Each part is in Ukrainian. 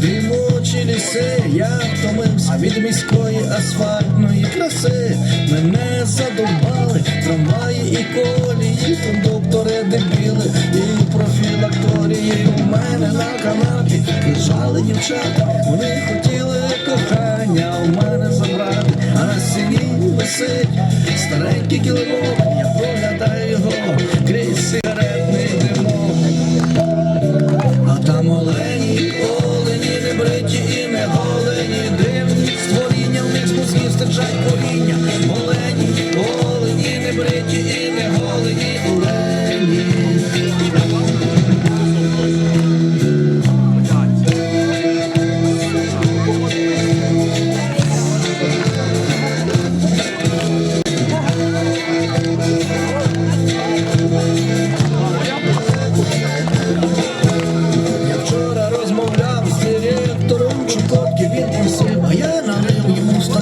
дрімучі ліси, я втомився від міської асфальтної краси. Мене задовбали трамваї і колії, кондуктори дебіли і профілакторії. У мене на канапі лежали дівчата, вони хотіли кохання у мене забрати, а на стіні висить старенький килимок, мозгів коріння. Олені, олені, небриті і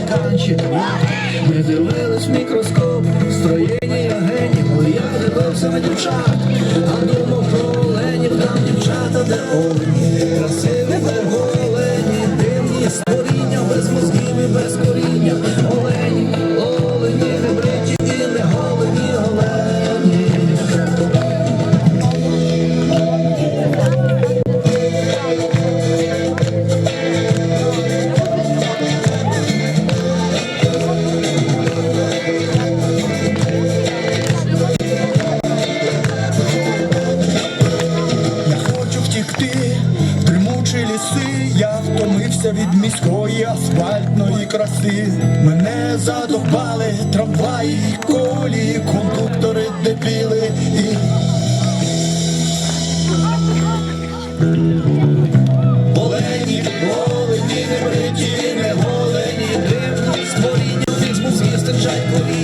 стаканчик. Ми дивились в мікроскоп, строєння генів, я дивився на дівчат, а думав про оленів, там дівчата, де олені, красиві, де втомився від міської асфальтної краси. Мене задовбали трамваї, колії, кондуктори, дебіли і Олені, олені, не бриті, не голені, дивні створіння, візьму з'їстичать повітря.